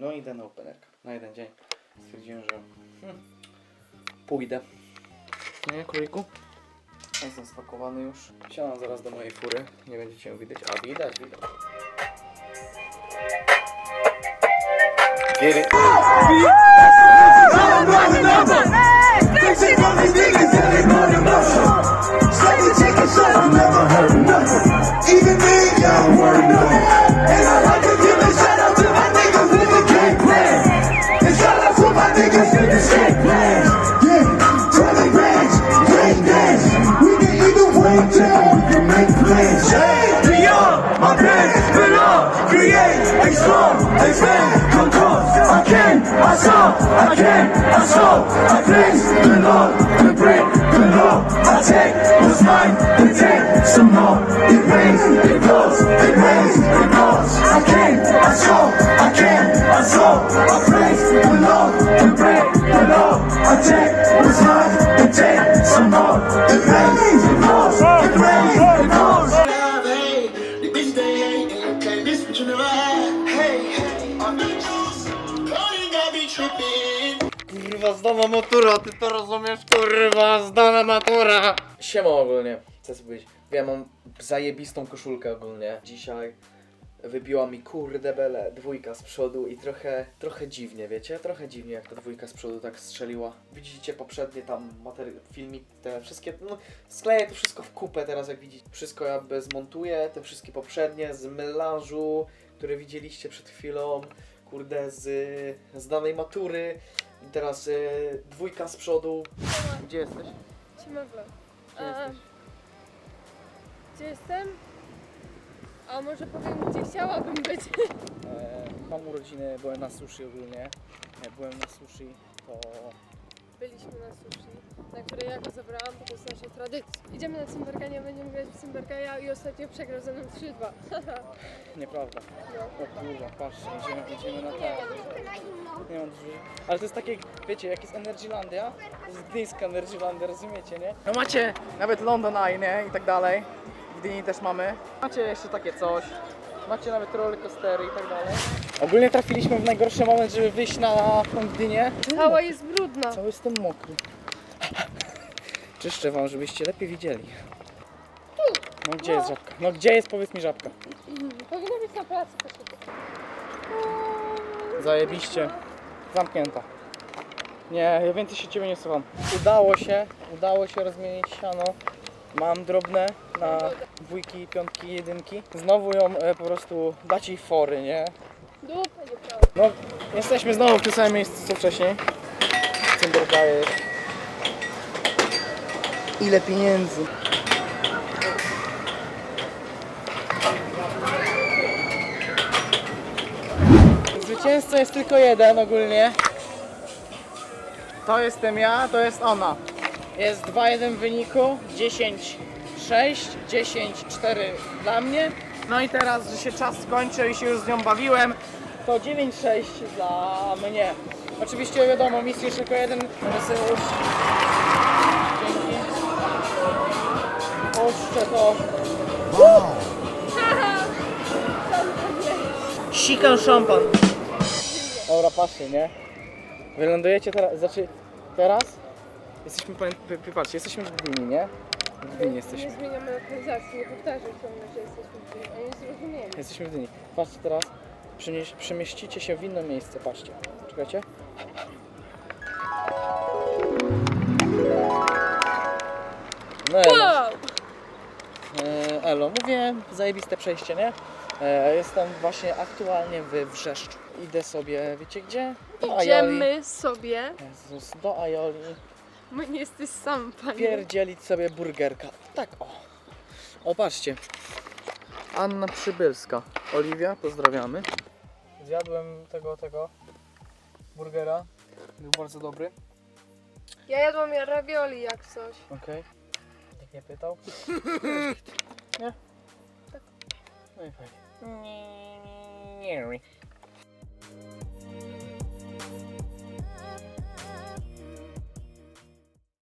No i idę na openerkę. Na jeden dzień. Stwierdziłem, że hmm, pójdę. Nie, króliku? Jestem spakowany już. Siadam zaraz do mojej fury. Nie będziecie ją widać. A widać, widać. Get it? Can, I saw, I can, I saw, I place, belong, the break, the law. I take what's mine, and take some more. It rains, it goes, it rains, it goes. I can, I saw, I can, I saw, I place, the law, the break, the law. I take what's mine, and take some more. It rains, it goes, it rains, it goes. Hey, the bitch they hating, can't miss what you never had. Kurwa, zdana matura, ty to rozumiesz? Kurwa, zdana matura! Siema ogólnie, chcę sobie powiedzieć. Wiem, mam zajebistą koszulkę ogólnie. Dzisiaj wybiła mi kurde bele dwójka z przodu i trochę, trochę dziwnie, wiecie? Trochę dziwnie jak ta dwójka z przodu tak strzeliła. Widzicie poprzednie tam materiał, filmik, te wszystkie, no skleję to wszystko w kupę teraz jak widzicie. Wszystko jakby zmontuję, te wszystkie poprzednie z melanżu, które widzieliście przed chwilą, kurde z, z danej matury. I teraz y, dwójka z przodu. Gdzie jesteś? Siemoglo. Gdzie A, jesteś? Gdzie jestem? A może powiem, gdzie chciałabym być? E, mam urodziny, byłem na sushi ogólnie. Jak byłem na sushi, to Byliśmy na sushi, na które ja go zabrałam, bo to jest nasza tradycja. Idziemy na Cymberka, nie będziemy grać w Cymberka, ja i ostatnio przegrał ze mną 3-2. nieprawda. No. O kurwa, patrzcie, idziemy, idziemy na te. Nie mam dużo. Ale to jest takie, wiecie, jak jest Energylandia, to jest gdyńska Energylandia, rozumiecie, nie? No macie nawet London Eye, nie? I tak dalej. W Gdyni też mamy. Macie jeszcze takie coś. Macie nawet rollercoastery i tak dalej. Ogólnie trafiliśmy w najgorszy moment, żeby wyjść na tą Gdynię. Cała jest brudna. Cały jestem mokry. Czyszczę wam, żebyście lepiej widzieli. No gdzie jest żabka? No gdzie jest, powiedz mi żabka? Powinna być na placu. Zajebiście. Zamknięta. Nie, ja więcej się ciebie nie słucham. Udało się, udało się rozmienić siano. Mam drobne na dwójki, piątki, jedynki. Znowu ją e, po prostu dać jej fory, nie? No, jesteśmy znowu w tym samym miejscu co wcześniej. Cymbergaje. Ile pieniędzy? Zwycięzca jest tylko jeden ogólnie. To jestem ja, to jest ona. Jest 2-1 w wyniku, 10 6, 10 4 dla mnie. No i teraz, że się czas skończy i się już z nią bawiłem, to 9 6 dla mnie. Oczywiście wiadomo, mistrz tylko jeden, dzięki. Puszczę to. Sikam szampan. Dobra, patrzcie, nie? Wylądujecie teraz, znaczy teraz jesteśmy, patrzcie, jesteśmy w Gdyni, nie? W Gdyni jesteśmy. Nie zmieniamy lokalizacji, nie powtarzam ciągle, że jesteśmy w tym, a nie zrozumiemy. Jesteśmy w Gdyni. Patrzcie teraz, przemieś, przemieścicie się w inne miejsce, patrzcie. Czekajcie. No elo, Wow! e, elo, mówię, zajebiste przejście, nie? E, jestem właśnie aktualnie w Wrzeszczu. Idę sobie, wiecie gdzie? Do Ajoli. Idziemy sobie, Jezus, do Ajoli. Bo nie jesteś sam, panie. Pierdzielić sobie burgerka. Tak, o. O, patrzcie. Anna Przybylska. Oliwia, pozdrawiamy. Zjadłem tego, tego burgera. Był bardzo dobry. Ja jadłam ravioli jak coś. Okej. Nikt nie pytał. nie? Tak. No i fajnie. Nie.